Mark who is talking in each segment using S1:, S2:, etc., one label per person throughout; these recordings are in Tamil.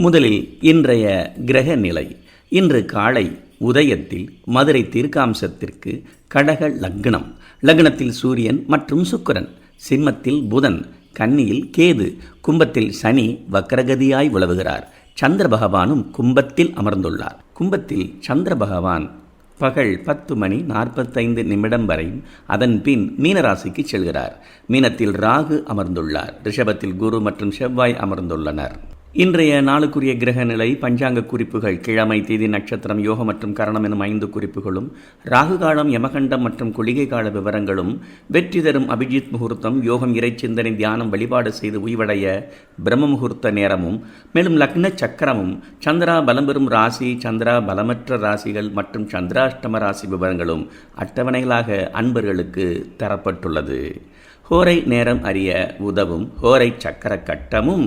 S1: முதலில் இன்றைய கிரக நிலை. இன்று காலை உதயத்தில் மதுரை தீர்க்காம்சத்திற்கு கடக லக்னம். லக்னத்தில் சூரியன் மற்றும் சுக்கரன். சிம்மத்தில் புதன். கன்னியில் கேது. கும்பத்தில் சனி வக்கரகதியாய் உலவுகிறார் சந்திர பகவானும் கும்பத்தில் அமர்ந்துள்ளார். கும்பத்தில் சந்திர பகவான் பகல் பத்து மணி நாற்பத்தைந்து நிமிடம் வரை அதன் பின் மீனராசிக்கு செல்கிறார். மீனத்தில் ராகு அமர்ந்துள்ளார். ரிஷபத்தில் குரு மற்றும் செவ்வாய் அமர்ந்துள்ளனர். இன்றைய நாளுக்குரிய கிரக நிலை பஞ்சாங்க குறிப்புகள் கிழமை தேதி நட்சத்திரம் யோகம் மற்றும் கரணம் எனும் ஐந்து குறிப்புகளும் ராகு காலம் யமகண்டம் மற்றும் குளிகை கால விவரங்களும் வெற்றி தரும் அபிஜித் முகூர்த்தம் யோகம் இறைச்சிந்தனை தியானம் வழிபாடு செய்து உய்வடைய பிரம்ம முகூர்த்த நேரமும் மேலும் லக்ன சக்கரமும் சந்திரா பலம் பெறும் ராசி சந்திரா பலமற்ற ராசிகள் மற்றும் சந்திராஷ்டம ராசி விவரங்களும் அட்டவணைகளாக அன்பர்களுக்கு தரப்பட்டுள்ளது. ஹோரை நேரம் அறிய உதவும் ஹோரை சக்கர கட்டமும்.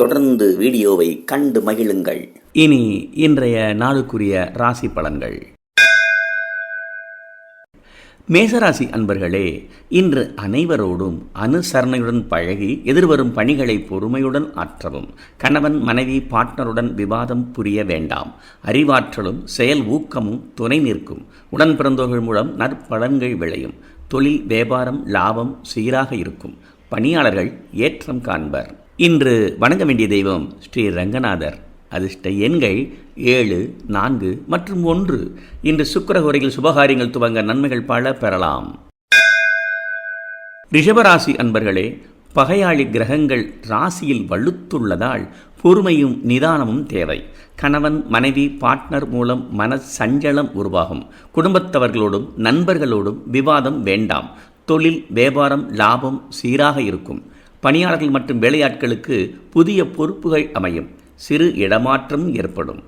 S2: தொடர்ந்து வீடியோவை கண்டு மகிழுங்கள்.
S1: இனி இன்றைய நாளுக்குரிய ராசி பலன்கள். மேசராசி அன்பர்களே இன்று அனைவரோடும் அனுசரணையுடன் பழகி எதிர்வரும் பணிகளை பொறுமையுடன் ஆற்றவும் கணவன் மனைவி பார்ட்னருடன் விவாதம் புரிய வேண்டாம். அறிவாற்றலும் செயல் ஊக்கமும் துணை நிற்கும். உடன் பிறந்தோர்கள் மூலம் நற்பலன்கள் விளையும். தொழில் வியாபாரம் லாபம் சீராக இருக்கும். பணியாளர்கள் ஏற்றம் காண்பர். இன்று வணங்க வேண்டிய தெய்வம் ஸ்ரீ ரங்கநாதர். அதிர்ஷ்ட எண்கள் ஏழு நான்கு மற்றும் ஒன்று. இன்று சுக்கரகுரையில் சுபகாரியங்கள் துவங்க நன்மைகள் பல பெறலாம். ரிஷபராசி அன்பர்களே பகையாளி கிரகங்கள் ராசியில் வலுத்துள்ளதால் பொறுமையும் நிதானமும் தேவை. கணவன் மனைவி பார்ட்னர் மூலம் மன சஞ்சலம் உருவாகும். குடும்பத்தவர்களோடும் நண்பர்களோடும் விவாதம் வேண்டாம். தொழில் வியாபாரம் லாபம் சீராக இருக்கும். பணியாளர்கள் மற்றும் வேலையாட்களுக்கு புதிய பொறுப்புகள் அமையும். சிறு இடமாற்றம் ஏற்படும்.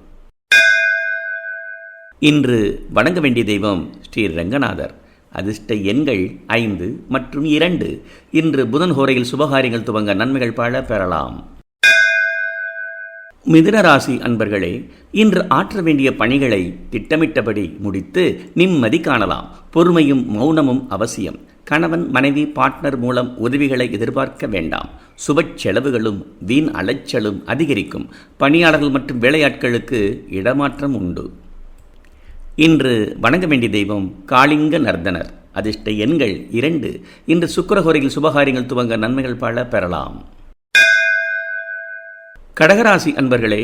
S1: இன்று வணங்க வேண்டிய தெய்வம் ஸ்ரீ ரங்கநாதர். அதிர்ஷ்ட எண்கள் ஐந்து மற்றும் இரண்டு. இன்று புதன் ஹோரையில் சுபகாரியங்கள் துவங்க நன்மைகள் பல பெறலாம். மிதுனராசி அன்பர்களே இன்று ஆற்ற வேண்டிய பணிகளை திட்டமிட்டபடி முடித்து நிம்மதி காணலாம். பொறுமையும் மௌனமும் அவசியம். கணவன் மனைவி பார்ட்னர் மூலம் உதவிகளை எதிர்பார்க்க வேண்டாம். சுப செலவுகளும் வீண் அலைச்சலும் அதிகரிக்கும். பணியாளர்கள் மற்றும் வேலையாட்களுக்கு இடமாற்றம் உண்டு. இன்று வணங்க வேண்டிய தெய்வம் காளிங்க நர்தனர் அதிர்ஷ்ட எண்கள் இரண்டு. இன்று சுக்கரஹோரையில் சுபகாரியங்கள் துவங்க நன்மைகள் பல பெறலாம். கடகராசி அன்பர்களே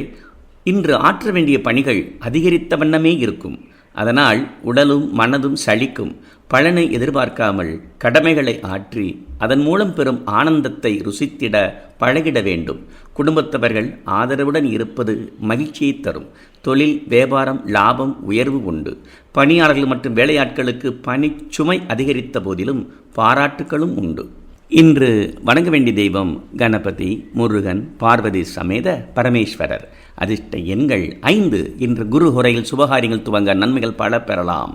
S1: இன்று ஆற்ற வேண்டிய பணிகள் அதிகரித்த வண்ணமே இருக்கும். அதனால் உடலும் மனதும் சளிக்கும் பலனை எதிர்பார்க்காமல் கடமைகளை ஆற்றி அதன் மூலம் பெறும் ஆனந்தத்தை ருசித்திட பழகிட வேண்டும். குடும்பத்தவர்கள் ஆதரவுடன் இருப்பது மகிழ்ச்சியை தரும். தொழில் வியாபாரம் லாபம் உயர்வு உண்டு. பணியாளர்கள் மற்றும் வேலையாட்களுக்கு பணிச்சுமை அதிகரித்த போதிலும் பாராட்டுகளும் உண்டு. இன்று வணங்க வேண்டிய தெய்வம் கணபதி முருகன் பார்வதி சமேத பரமேஸ்வரர். அதிர்ஷ்ட எண்கள் ஐந்து. இன்று குரு ஹுரையில் சுபகாரியங்கள் துவங்க நன்மைகள் பல பெறலாம்.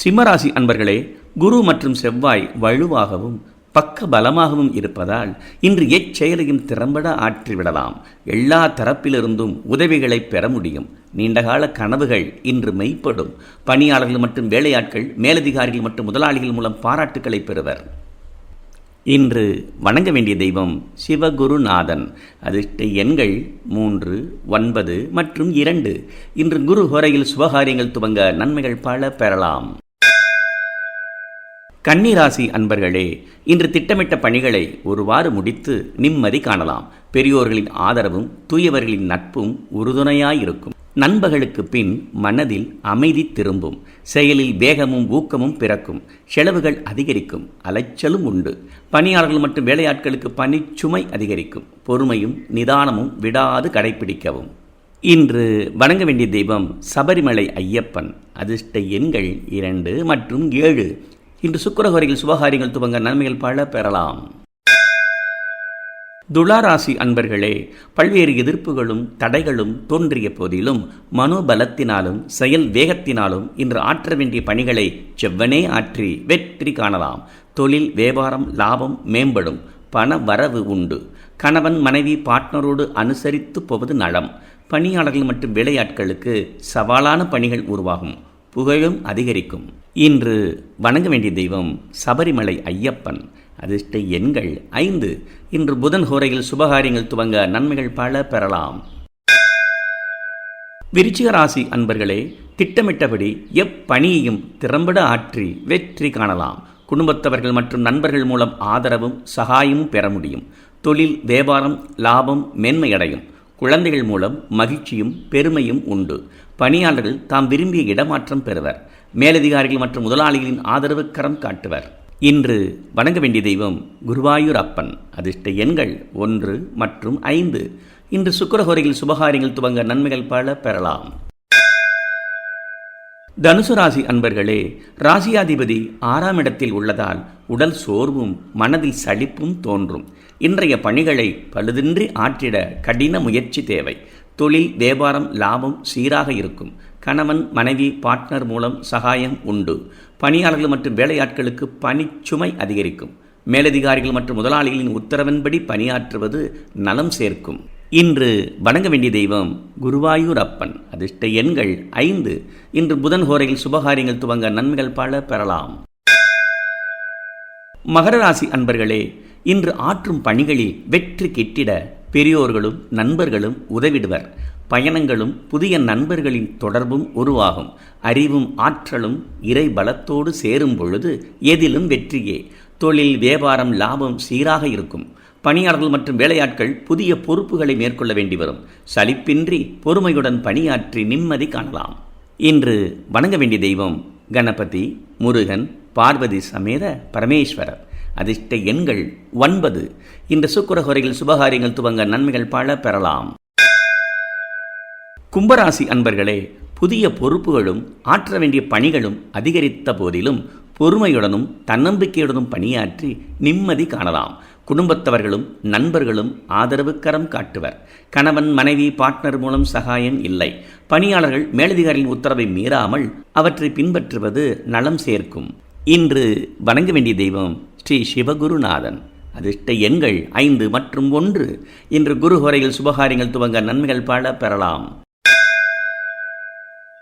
S1: சிம்மராசி அன்பர்களே குரு மற்றும் செவ்வாய் வலுவாகவும் பக்க பலமாகவும் இருப்பதால் இன்று எச்செயலையும் திறம்பட ஆற்றிவிடலாம். எல்லா தரப்பிலிருந்தும் உதவிகளை பெற முடியும். நீண்டகால கனவுகள் இன்று மெய்ப்படும். பணியாளர்கள் மற்றும் வேலையாட்கள் மேலதிகாரிகள் மற்றும் முதலாளிகள் மூலம் பாராட்டுக்களை பெறுவர். இன்று வணங்க வேண்டிய தெய்வம் சிவகுருநாதன். அதிர்ஷ்ட எண்கள் மூன்று ஒன்பது மற்றும் இரண்டு. இன்று குரு ஹோரையில் சுபகாரியங்கள் துவங்க நன்மைகள் பல பெறலாம். கன்னிராசி அன்பர்களே இன்று திட்டமிட்ட பணிகளை ஒருவாறு முடித்து நிம்மதி காணலாம். பெரியோர்களின் ஆதரவும் தூயவர்களின் நட்பும் உறுதுணையாயிருக்கும். நண்பர்களுக்கு பின் மனதில் அமைதி திரும்பும். செயலில் வேகமும் ஊக்கமும் பிறக்கும். செலவுகள் அதிகரிக்கும். அலைச்சலும் உண்டு. பணியாளர்கள் மற்றும் வேலையாட்களுக்கு பணிச்சுமை அதிகரிக்கும். பொறுமையும் நிதானமும் விடாது கடைபிடிக்கவும் இன்று வணங்க வேண்டிய தெய்வம் சபரிமலை ஐயப்பன். அதிர்ஷ்ட எண்கள் இரண்டு மற்றும் ஏழு. இன்று சுக்கரஹோரையில் சுபகாரியங்கள் துவங்க நன்மைகள் பல பெறலாம். துளாராசி அன்பர்களே பல்வேறு எதிர்ப்புகளும் தடைகளும் தோன்றிய போதிலும் மனோபலத்தினாலும் செயல் வேகத்தினாலும் இன்று ஆற்ற வேண்டிய பணிகளை செவ்வனே ஆற்றி வெற்றி காணலாம். தொழில் வியாபாரம் லாபம் மேம்படும். பண வரவு உண்டு. கணவன் மனைவி பார்ட்னரோடு அனுசரித்து போவது நலம். பணியாளர்கள் மற்றும் வேலையாட்களுக்கு சவாலான பணிகள் உருவாகும். புகழும் அதிகரிக்கும். இன்று வணங்க வேண்டிய தெய்வம் சபரிமலை ஐயப்பன். அதிர்ஷ்ட எண்கள் ஐந்து. இன்று புதன் ஹோரையில் சுபகாரியங்கள் துவங்க நன்மைகள் பல பெறலாம். விருச்சிக ராசி அன்பர்களே திட்டமிட்டபடி எப்பணியையும் திறம்பட ஆற்றி வெற்றி காணலாம். குடும்பத்தவர்கள் மற்றும் நண்பர்கள் மூலம் ஆதரவும் சகாயமும் பெற முடியும். தொழில் வியாபாரம் லாபம் மேன்மையடையும். குழந்தைகள் மூலம் மகிழ்ச்சியும் பெருமையும் உண்டு. பணியாளர்கள் தாம் விரும்பிய இடமாற்றம் பெறுவர். மேலதிகாரிகள் மற்றும் முதலாளிகளின் ஆதரவு கரம் காட்டுவர். இன்று வணங்க வேண்டிய தெய்வம் குருவாயூர் அப்பன் அதிர்ஷ்ட எண்கள் ஒன்று மற்றும் ஐந்து. இன்று சுக்கரஹோரையில் சுபகாரியங்கள் துவங்க நன்மைகள் பல பெறலாம். தனுசு ராசி அன்பர்களே ராசியாதிபதி ஆறாம் இடத்தில் உள்ளதால் உடல் சோர்வும் மனதில் சளிப்பும் தோன்றும். இன்றைய பணிகளை பழுதின்றி ஆற்றிட கடின முயற்சி தேவை. தொழில் வியாபாரம் லாபம் சீராக இருக்கும். கணவன் மனைவி பார்ட்னர் மூலம் சகாயம் உண்டு. பணியாளர்கள் மற்றும் வேலையாட்களுக்கு பணிச்சுமை அதிகரிக்கும். மேலதிகாரிகள் மற்றும் முதலாளிகளின் உத்தரவின்படி பணியாற்றுவது நலம் சேர்க்கும். இன்று வணங்க வேண்டிய தெய்வம் குருவாயூர் அப்பன் அதிர்ஷ்ட எண்கள் ஐந்து. இன்று புதன் ஹோரையில் சுபகாரியங்கள் துவங்க நன்மைகள் பல பெறலாம். மகர ராசி அன்பர்களே இன்று ஆற்றும் பணிகளில் வெற்றி கிட்டிட பெரியோர்களும் நண்பர்களும் உதவிடுவர். பயணங்களும் புதிய நண்பர்களின் தொடர்பும் உருவாகும். அறிவும் ஆற்றலும் இறை பலத்தோடு சேரும் பொழுது எதிலும் வெற்றியே. தொழில் வியாபாரம் லாபம் சீராக இருக்கும். பணியாளர்கள் மற்றும் வேலையாட்கள் புதிய பொறுப்புகளை மேற்கொள்ள வேண்டி வரும். சலிப்பின்றி பொறுமையுடன் பணியாற்றி நிம்மதி காணலாம். இன்று வணங்க வேண்டிய தெய்வம் கணபதி முருகன் பார்வதி சமேத பரமேஸ்வரர். அதிர்ஷ்ட எண்கள் ஒன்பது. இந்த சுக்கரஹொரையில் சுபகாரியங்கள் துவங்க நன்மைகள் பல பெறலாம். கும்பராசி அன்பர்களே புதிய பொறுப்புகளும் ஆற்ற வேண்டிய பணிகளும் அதிகரித்த போதிலும் பொறுமையுடனும் தன்னம்பிக்கையுடனும் பணியாற்றி நிம்மதி காணலாம். குடும்பத்தவர்களும் நண்பர்களும் ஆதரவு கரம் காட்டுவர். கணவன் மனைவி பார்ட்னர் மூலம் சகாயம் இல்லை. பணியாளர்கள் மேலதிகாரியின் உத்தரவை மீறாமல் அவற்றை பின்பற்றுவது நலம் சேர்க்கும். இன்று வணங்க வேண்டிய தெய்வம் ஸ்ரீ சிவகுருநாதன். அதிர்ஷ்ட எண்கள் ஐந்து மற்றும் ஒன்று. இன்று குருஹோரையில் சுபகாரியங்கள் துவங்க நன்மைகள் பல பெறலாம்.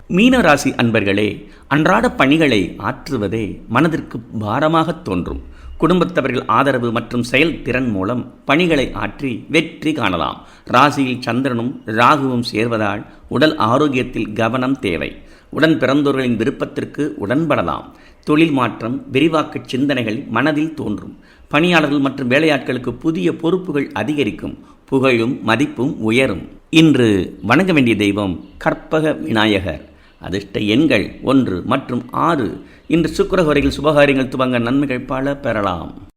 S1: மீனராசி அன்பர்களே அன்றாட பணிகளை ஆற்றுவதே மனதிற்கு பாரமாக தோன்றும். குடும்பத்தவர்கள் ஆதரவு மற்றும் செயல்திறன் மூலம் பணிகளை ஆற்றி வெற்றி காணலாம். ராசியில் சந்திரனும் ராகுவும் சேர்வதால் உடல் ஆரோக்கியத்தில் கவனம் தேவை. உடன் பிறந்தோர்களின் விருப்பத்திற்கு உடன்படலாம். தொழில் மாற்றம் விரிவாக்க சிந்தனைகள் மனதில் தோன்றும். பணியாளர்கள் மற்றும் வேலையாட்களுக்கு புதிய பொறுப்புகள் அதிகரிக்கும். புகழும் மதிப்பும் உயரும். இன்று வணங்க வேண்டிய தெய்வம் கற்பக விநாயகர். அதிர்ஷ்ட எண்கள் ஒன்று மற்றும் ஆறு. இன்று சுக்கரஹோரையில் சுபகாரியங்கள் துவங்க நன்மைகள் பல பெறலாம்.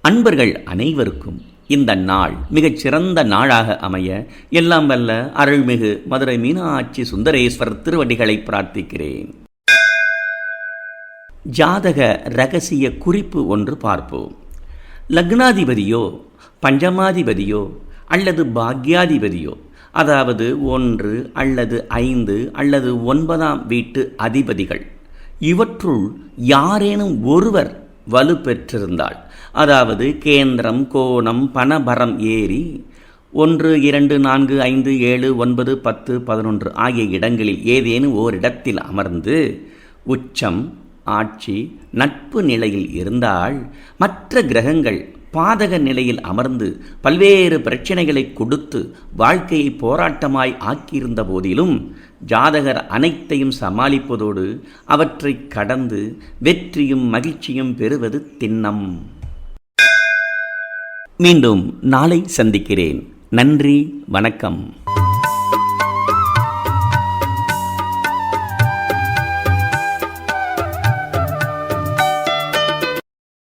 S1: அன்பர்கள் அனைவருக்கும் இந்த நாள் மிகச் சிறந்த நாளாக அமைய எல்லாம் வல்ல அருள்மிகு மதுரை மீனாட்சி சுந்தரேஸ்வரர் திருவடிகளை பிரார்த்திக்கிறேன். ஜாதக ரகசிய குறிப்பு ஒன்று பார்ப்போம். லக்னாதிபதியோ பஞ்சமாதிபதியோ அல்லது பாக்யாதிபதியோ அதாவது ஒன்று அல்லது ஐந்து அல்லது ஒன்பதாம் வீட்டு அதிபதிகள் இவற்றுள் யாரேனும் ஒருவர் வலு பெற்றிருந்தால் அதாவது கேந்திரம் கோணம் பணபரம் ஏறி ஒன்று இரண்டு நான்கு ஐந்து ஏழு ஒன்பது பத்து பதினொன்று ஆகிய இடங்களில் ஏதேனும் ஓரிடத்தில் அமர்ந்து உச்சம் ஆட்சி நட்பு நிலையில் இருந்தால் மற்ற கிரகங்கள் பாதக நிலையில் அமர்ந்து பல்வேறு பிரச்சனைகளை கொடுத்து வாழ்க்கையை போராட்டமாய் ஆக்கியிருந்த போதிலும் ஜாதகர் அனைத்தையும் சமாளிப்பதோடு அவற்றை கடந்து வெற்றியும் மகிழ்ச்சியும் பெறுவது திண்ணம். மீண்டும் நாளை சந்திக்கிறேன். நன்றி வணக்கம்.